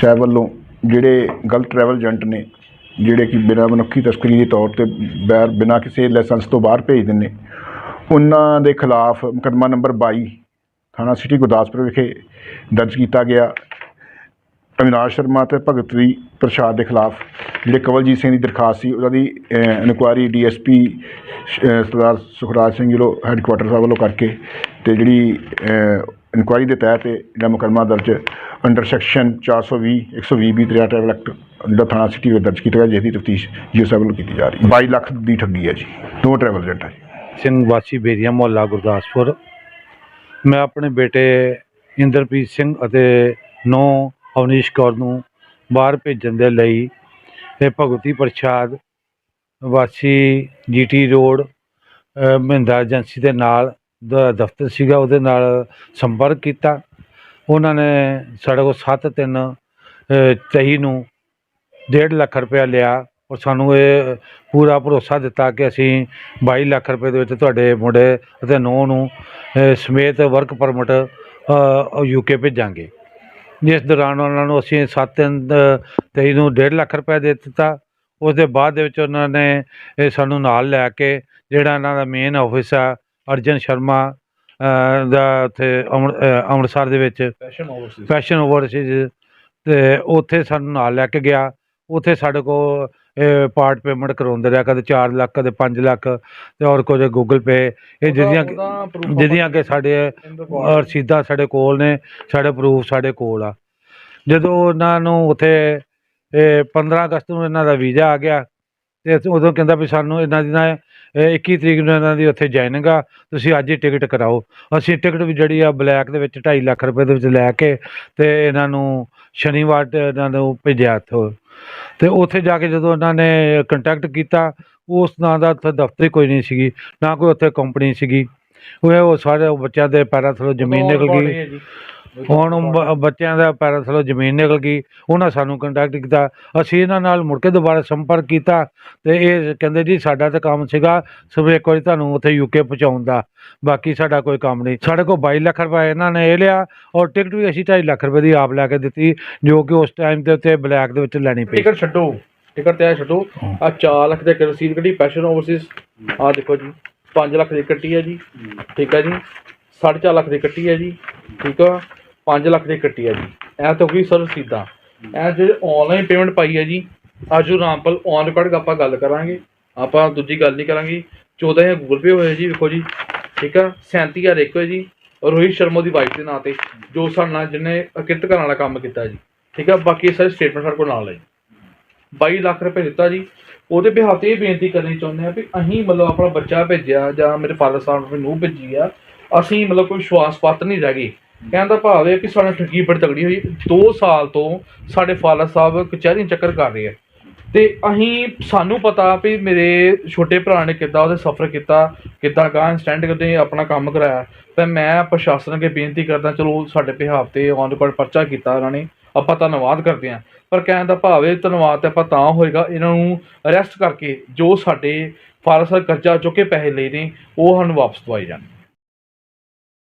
ਸਾਹਿਬ ਵੱਲੋਂ ਜਿਹੜੇ ਗਲਤ ਟਰੈਵਲ ਏਜੰਟ ਨੇ, ਜਿਹੜੇ ਕਿ ਬਿਨਾਂ ਮਨੁੱਖੀ ਤਸਕਰੀ ਦੇ ਤੌਰ ਤੇ ਬੈਰ, ਬਿਨਾਂ ਕਿਸੇ ਲਾਇਸੈਂਸ ਤੋਂ ਬਾਹਰ ਭੇਜਦੇ ਨੇ ਉਹਨਾਂ ਦੇ ਖਿਲਾਫ ਮੁਕੱਦਮਾ ਨੰਬਰ 22 ਥਾਣਾ ਸਿਟੀ ਗੁਰਦਾਸਪੁਰ ਵਿਖੇ ਦਰਜ ਕੀਤਾ ਗਿਆ। ਅਵਿਨਾਸ਼ ਸ਼ਰਮਾ ਤੇ ਭਗਤਵੀ ਪ੍ਰਸ਼ਾਦ ਦੇ ਖਿਲਾਫ, ਜਿਹੜੇ ਕਵਲਜੀਤ ਸਿੰਘ ਦੀ ਦਰਖਾਸਤ ਸੀ, ਉਹਨਾਂ ਦੀ inquiry DSP Sardar Sukhraj Singh ji headquarter sahib ਵੱਲੋਂ ਕਰਕੇ ਤੇ ਜਿਹੜੀ ਇਨਕੁਆਇਰੀ ਦੇ ਤਹਿਤ ਜਿਹੜਾ ਮੁਕੱਦਮਾ ਦਰਜ ਅੰਡਰ ਸੈਕਸ਼ਨ 420 120 ਬੀ ਦਰਿਆ ਟਰੈਵਲ ਐਕਟ ਅੰਡਰ ਥਾਣਾ ਸਿਟੀ ਵਿੱਚ ਦਰਜ ਕੀਤਾ ਗਿਆ, ਜਿਸ ਦੀ ਤਫਤੀਸ਼ ਜੀਓ ਸਾਹਿਬ ਵੱਲੋਂ ਕੀਤੀ ਜਾ ਰਹੀ ਹੈ। 22 ਲੱਖ ਦੀ ਠੱਗੀ ਹੈ ਜੀ। ਦੋ ਟਰੈਵਲ ਏਜੰਟ ਹੈ ਜੀ। ਸਿੰਘ ਵਾਸੀ ਬੇਰੀਆ ਮੁਹੱਲਾ ਗੁਰਦਾਸਪੁਰ। ਮੈਂ ਆਪਣੇ ਬੇਟੇ ਇੰਦਰਪ੍ਰੀਤ ਸਿੰਘ ਅਤੇ ਨੌ ਅਵਨੀਸ਼ ਕੌਰ ਨੂੰ ਬਾਹਰ ਭੇਜਣ ਦੇ ਲਈ ਇਹ ਭਗਵਤੀ ਪ੍ਰਸ਼ਾਦ ਵਾਸੀ ਜੀਟੀ ਰੋਡ ਮਹਿੰਦਾ ਏਜੰਸੀ ਦੇ ਨਾਲ ਦ- ਦਫ਼ਤਰ ਸੀਗਾ, ਉਹਦੇ ਨਾਲ ਸੰਪਰਕ ਕੀਤਾ। ਉਹਨਾਂ ਨੇ ਸਾਡੇ ਕੋਲ 7 ਤਿੰਨ 23 ਨੂੰ 1.5 ਲੱਖ ਰੁਪਇਆ ਲਿਆ ਔਰ ਸਾਨੂੰ ਇਹ ਪੂਰਾ ਭਰੋਸਾ ਦਿੱਤਾ ਕਿ ਅਸੀਂ 22 ਲੱਖ ਰੁਪਏ ਦੇ ਵਿੱਚ ਤੁਹਾਡੇ ਮੁੰਡੇ ਅਤੇ ਨੂੰਹ ਨੂੰ ਸਮੇਤ ਵਰਕ ਪਰਮਿਟ ਯੂਕੇ ਭੇਜਾਂਗੇ। ਜਿਸ ਦੌਰਾਨ ਉਹਨਾਂ ਨੂੰ ਅਸੀਂ 7 ਤਿੰਨ ਤੇਈ ਨੂੰ 1.5 ਲੱਖ ਰੁਪਏ ਦੇ ਦਿੱਤਾ। ਉਸ ਦੇ ਬਾਅਦ ਦੇ ਵਿੱਚ ਉਹਨਾਂ ਨੇ ਇਹ ਸਾਨੂੰ ਨਾਲ ਲੈ ਕੇ, ਜਿਹੜਾ ਇਹਨਾਂ ਦਾ ਮੇਨ ਆਫਿਸ ਆ ਅਰਜਨ ਸ਼ਰਮਾ ਦਾ ਉੱਥੇ ਅੰਮ੍ਰਿਤਸਰ ਦੇ ਵਿੱਚ ਫੈਸ਼ਨ ਓਵਰਸੀਜ਼ ਤੇ ਉੱਥੇ ਸਾਨੂੰ ਨਾਲ ਲੈ ਕੇ ਗਿਆ। ਉੱਥੇ ਸਾਡੇ ਕੋਲ ਪਾਰਟ ਪੇਮੈਂਟ ਕਰਾਉਂਦੇ ਰਿਹਾ ਕਦੇ 4 ਲੱਖ ਕਦੇ 5 ਲੱਖ ਤੇ ਔਰ ਕੁਝ ਗੂਗਲ ਪੇ ਇਹ ਜਿਹਦੀਆਂ ਕਿ- ਜਿਹਦੀਆਂ ਕਿ ਸਾਡੇ ਰਸੀਦਾਂ ਸਾਡੇ ਕੋਲ ਨੇ ਸਾਡੇ ਪ੍ਰੂਫ ਸਾਡੇ ਕੋਲ ਆ। ਜਦੋਂ ਉਹਨਾਂ ਨੂੰ ਉੱਥੇ ਇਹ 15 ਅਗਸਤ ਨੂੰ ਇਹਨਾਂ ਦਾ ਵੀਜ਼ਾ ਆ ਗਿਆ ਤੇ ਅਸੀਂ ਉਦੋਂ ਕਹਿੰਦਾ ਵੀ ਸਾਨੂੰ ਇਹਨਾਂ ਦੀ ਨਾ ਇਹ 21 ਤਰੀਕ ਨੂੰ ਇਹਨਾਂ ਦੀ ਉੱਥੇ ਜਾਇਨਿੰਗ ਆ ਤੁਸੀਂ ਅੱਜ ਹੀ ਟਿਕਟ ਕਰਾਓ। ਅਸੀਂ ਟਿਕਟ ਵੀ ਜਿਹੜੀ ਆ ਬਲੈਕ ਦੇ ਵਿੱਚ 2.5 ਲੱਖ ਰੁਪਏ ਦੇ ਵਿੱਚ ਲੈ ਕੇ ਤੇ ਇਹਨਾਂ ਨੂੰ ਸ਼ਨੀਵਾਰ ਤੇ ਇਹਨਾਂ ਨੂੰ ਭੇਜਿਆ ਇੱਥੋਂ। ਤੇ ਉੱਥੇ ਜਾ ਕੇ ਜਦੋਂ ਇਹਨਾਂ ਨੇ ਕੰਟੈਕਟ ਕੀਤਾ ਉਸ ਨਾਂ ਦਾ ਉੱਥੇ ਦਫ਼ਤਰ ਕੋਈ ਨਹੀਂ ਸੀਗੀ ਨਾ ਕੋਈ ਉੱਥੇ ਕੰਪਨੀ ਸੀਗੀ। ਉਹ ਸਾਰੇ ਬੱਚਿਆਂ ਦੇ ਪੈਰਾਂ ਥੱਲੋਂ ਜ਼ਮੀਨ ਨਿਕਲ ਗਈ। ਹੁਣ ਬ- ਬੱਚਿਆਂ ਦਾ ਪੈਰਾਂ ਥੱਲੋਂ ਜ਼ਮੀਨ ਨਿਕਲ ਗਈ, ਉਹਨਾਂ ਸਾਨੂੰ ਕੰਟੈਕਟ ਕੀਤਾ, ਅਸੀਂ ਇਹਨਾਂ ਨਾਲ ਮੁੜ ਕੇ ਦੁਬਾਰਾ ਸੰਪਰਕ ਕੀਤਾ ਤੇ ਇਹ ਕਹਿੰਦੇ ਜੀ ਸਾਡਾ ਤਾਂ ਕੰਮ ਸੀਗਾ ਸਵੇਰੇ ਇੱਕ ਵਾਰੀ ਤੁਹਾਨੂੰ ਉੱਥੇ ਯੂਕੇ ਪਹੁੰਚਾਉਣ ਦਾ, ਬਾਕੀ ਸਾਡਾ ਕੋਈ ਕੰਮ ਨਹੀਂ। ਸਾਡੇ ਕੋਲ 22 ਲੱਖ ਰੁਪਏ ਇਹਨਾਂ ਨੇ ਇਹ ਲਿਆ ਔਰ ਟਿਕਟ ਵੀ ਅਸੀਂ 2.5 ਲੱਖ ਰੁਪਏ ਦੀ ਆਪ ਲੈ ਕੇ ਦਿੱਤੀ, ਜੋ ਕਿ ਉਸ ਟਾਈਮ ਦੇ ਉੱਤੇ ਬਲੈਕ ਦੇ ਵਿੱਚ ਲੈਣੀ ਪਈ। ਟਿਕਟ ਛੱਡੋ ਟਿਕਟ ਤੇ ਆ ਛੱਡੋ ਆ 4 ਲੱਖ ਦੇ ਰਸੀਦ ਕੱਢੀ ਫੈਸ਼ਨ ਓਵਰਸੀਜ਼ ਆ ਦੇਖੋ ਜੀ 5 ਲੱਖ ਦੀ ਕੱਟੀ ਹੈ ਜੀ, ਠੀਕ ਹੈ ਜੀ 4.5 ਲੱਖ ਦੀ ਕੱਟੀ ਹੈ ਜੀ, ਠੀਕ ਆ। 5 ਲੱਖ ਦੀ ਕੱਟੀ ਹੈ ਜੀ। ਇਹ ਤਾਂ ਗਈ ਸਰ ਰਸੀਦਾਂ ਇਹ ਜਿਹੜੇ ਆਨਲਾਈਨ ਪੇਮੈਂਟ ਪਾਈ ਹੈ ਜੀ ਆਜੂ ਰਾਮਪਲ ਔਨ ਰਿਕਾਰਡ ਆਪਾਂ ਗੱਲ ਕਰਾਂਗੇ। ਆਪਾਂ ਦੂਜੀ ਗੱਲ ਨਹੀਂ ਕਰਾਂਗੇ। 14000 ਗੂਗਲ ਪੇ ਹੋਇਆ ਜੀ, ਵੇਖੋ ਜੀ। ਠੀਕ ਆ? 37000 ਇੱਕ ਹੈ ਜੀ। ਰੋਹਿਤ ਸ਼ਰਮਾ ਦੀ ਵਾਈਫ ਦੇ ਨਾਂ ਤੇ, ਜੋ ਸਾਡੇ ਨਾਲ ਜਿਹਨੇ ਅਕਿਰਤ ਕਰਨ ਵਾਲਾ ਕੰਮ ਕੀਤਾ ਜੀ। ਠੀਕ ਆ? ਬਾਕੀ ਸਾਰੇ ਸਟੇਟਮੈਂਟ ਸਾਡੇ ਕੋਲ ਨਾਲ ਹੈ ਜੀ। 22 ਲੱਖ ਰੁਪਏ ਦਿੱਤਾ ਜੀ। ਉਹਦੇ ਬਿਹਾਫ ਤੇ ਇਹ ਬੇਨਤੀ ਕਰਨੀ ਚਾਹੁੰਦੇ ਆ ਵੀ ਅਸੀਂ ਮਤਲਬ ਆਪਣਾ ਬੱਚਾ ਭੇਜਿਆ ਜਾਂ ਮੇਰੇ ਫਾਦਰ ਸਾਹਿਬ ਨੇ ਨੂੰਹ ਭੇਜੀ ਆ, ਅਸੀਂ ਮਤਲਬ ਕੋਈ ਵਿਸ਼ਵਾਸ ਪਾਤਰ ਨਹੀਂ ਰਹਿ ਗਏ। ਕਹਿਣ ਦਾ ਭਾਵ ਇਹ ਕਿ ਸਾਡਾ ਠੱਗੀ ਬੜੀ ਤਗੜੀ ਹੋਈ 2 ਸਾਲ ਤੋਂ ਸਾਡੇ ਫਾਦਰ ਸਾਹਿਬ ਕਚਹਿਰੀ ਚੱਕਰ ਕਰ ਰਹੇ ਆ। ਤੇ ਅਸੀਂ, ਸਾਨੂੰ ਪਤਾ ਵੀ ਮੇਰੇ ਛੋਟੇ ਭਰਾ ਨੇ ਕਿੱਦਾਂ ਉਹਦੇ ਸਫਰ ਕੀਤਾ, ਕਿੱਦਾਂ ਗਾਂ ਸਟੈਂਡ ਕਰਦੇ, ਆਪਣਾ ਕੰਮ ਕਰਾਇਆ। ਤੇ ਮੈਂ ਪ੍ਰਸ਼ਾਸਨ ਅੱਗੇ ਬੇਨਤੀ ਕਰਦਾ, ਚਲੋ ਸਾਡੇ ਬਿਹਾਫ ਤੇ ਔਨ ਰਿਕਾਰਡ ਪਰਚਾ ਕੀਤਾ ਉਹਨਾਂ ਨੇ, ਆਪਾਂ ਧੰਨਵਾਦ ਕਰਦੇ ਹਾਂ। ਪਰ ਕਹਿਣ ਦਾ ਭਾਵ ਇਹ ਧੰਨਵਾਦ ਤੇ ਆਪਾਂ ਤਾਂ ਹੋਏਗਾ, ਇਹਨਾਂ ਨੂੰ ਅਰੈਸਟ ਕਰਕੇ ਜੋ ਸਾਡੇ ਫਾਰਸ ਕਰਜ਼ਾ ਚੁੱਕ ਕੇ ਪੈਸੇ ਲਏ ਨੇ, ਉਹ ਸਾਨੂੰ ਵਾਪਸ ਦਵਾਏ ਜਾਣ।